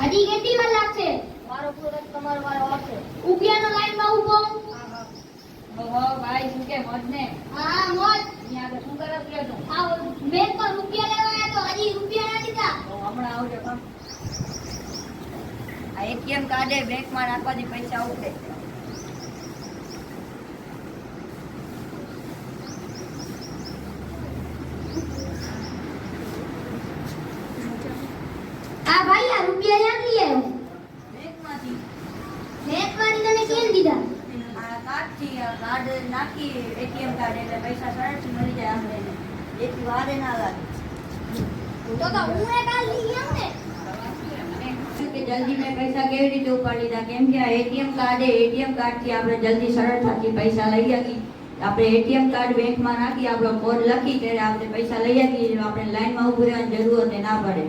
હજી કેટલી વાર લાગશે મારો પૂરો થાય તો તમારો વારો આવશે ઉપિયાનો લાઈનમાં ઊભો ઓહો ભાઈ શું કે મોજ ને હા મોજ. અહીંયા આગળ શું કરે તું આ હમણાં આવજો કામ આ એટીએમ કાર્ડે બેંકમાં નાખવાથી પૈસા ઉઠે આ ભાઈ આ રૂપિયા ક્યાંથી આવ્યો? બેંકમાંથી. બેંકમાંથી તને કેમ દીધા? આ કાર્ડથી કાર્ડ નાખી એટીએમ કાર્ડ એટલે પૈસા સરળથી મળી જાય આપણે એથી વારે ના લાગે એ જલ્દી મેં પૈસા કેવી રીતે ઉપાડી લીધા કેમ કે આ એટીએમ કાર્ડ એટીએમ કાર્ડથી આપણે જલ્દી સરળતાથી પૈસા લઈ શકીએ. આપણે એટીએમ કાર્ડ બેંકમાં નાખી, આપણો કોડ લખી, ત્યારે આપણે પૈસા લઈ શકીએ. આપણે લાઈનમાં ઊભું રહેવાની જરૂર ના પડે.